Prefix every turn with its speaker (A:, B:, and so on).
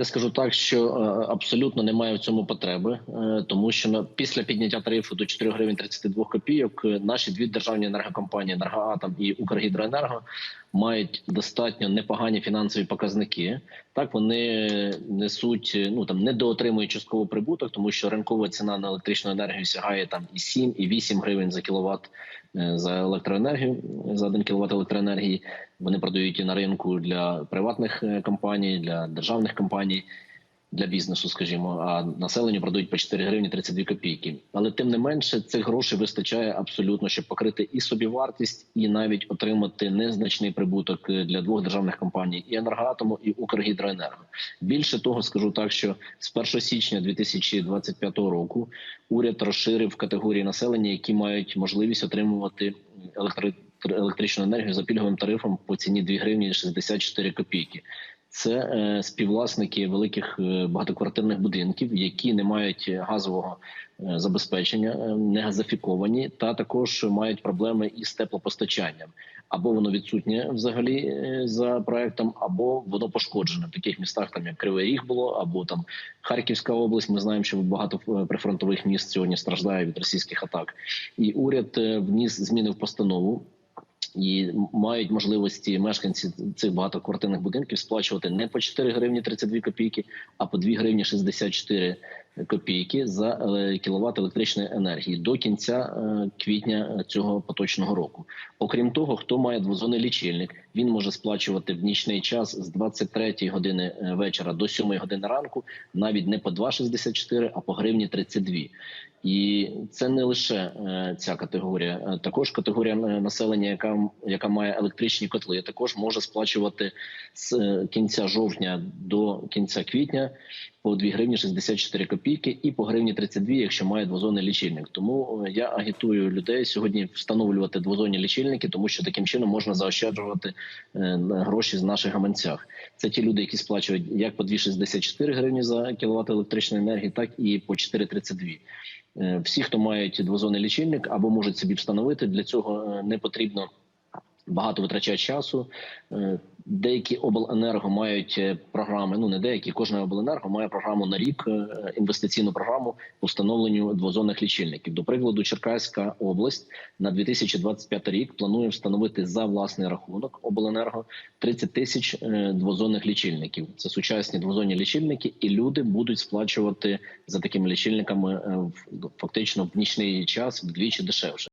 A: Я скажу так, що е, абсолютно немає в цьому потреби, е, тому що на після підняття тарифу до 4 гривень 32 копійок е, наші дві державні енергокомпанії «Енергоатом» і «Укргідроенерго» мають достатньо непогані фінансові показники. Так вони несуть ну там недоотримують частково прибуток, тому що ринкова ціна на електричну енергію сягає там і 7, і 8 гривень за кіловат е, за електроенергію за 1 кіловат електроенергії. Вони продають і на ринку для приватних е, компаній, для державних компаній, для бізнесу, скажімо, а населенню продають по 4 гривні 32 копійки. Але тим не менше, цих грошей вистачає абсолютно, щоб покрити і собівартість, і навіть отримати незначний прибуток е, для двох державних компаній і енергоатому, і Укргідроенерго. Більше того, скажу так, що з 1 січня 2025 року уряд розширив категорії населення, які мають можливість отримувати електро електричну енергію за пільговим тарифом по ціні 2 гривні 64 копійки. Це е, співвласники великих е, багатоквартирних будинків, які не мають газового е, забезпечення, не газифіковані, та також мають проблеми із теплопостачанням. Або воно відсутнє взагалі за проектом, або воно пошкоджене в таких містах, там як Кривий Ріг було, або там Харківська область. Ми знаємо, що багато прифронтових міст сьогодні страждає від російських атак, і уряд вніс зміни в постанову і мають можливості мешканці цих багатоквартирних будинків сплачувати не по 4 гривні 32 копійки, а по 2 гривні 64 копійки за е, кіловат електричної енергії до кінця е, квітня цього поточного року. Окрім того, хто має двозонний лічильник, він може сплачувати в нічний час з 23 години е, вечора до 7 години ранку, навіть не по 2,64, а по гривні 32. І це не лише е, ця категорія, е, також категорія населення, яка яка має електричні котли, також може сплачувати з кінця жовтня до кінця квітня по 2 гривні 64 копійки і по гривні 32, якщо має двозонний лічильник. Тому я агітую людей сьогодні встановлювати двозонні лічильники, тому що таким чином можна заощаджувати гроші з наших гаманцях. Це ті люди, які сплачують як по 2,64 гривні за кіловат електричної енергії, так і по 4,32. Е, Всі, хто мають двозонний лічильник або можуть собі встановити, для цього е, не потрібно багато витрачати часу. Е, Деякі обленерго мають е, програми. Ну не деякі, кожна обленерго має програму на рік, е, інвестиційну програму по встановленню двозонних лічильників. До прикладу, Черкаська область на 2025 рік планує встановити за власний рахунок обленерго 30 тисяч двозонних лічильників. Це сучасні двозонні лічильники, і люди будуть сплачувати за такими лічильниками фактично в нічний час вдвічі дешевше.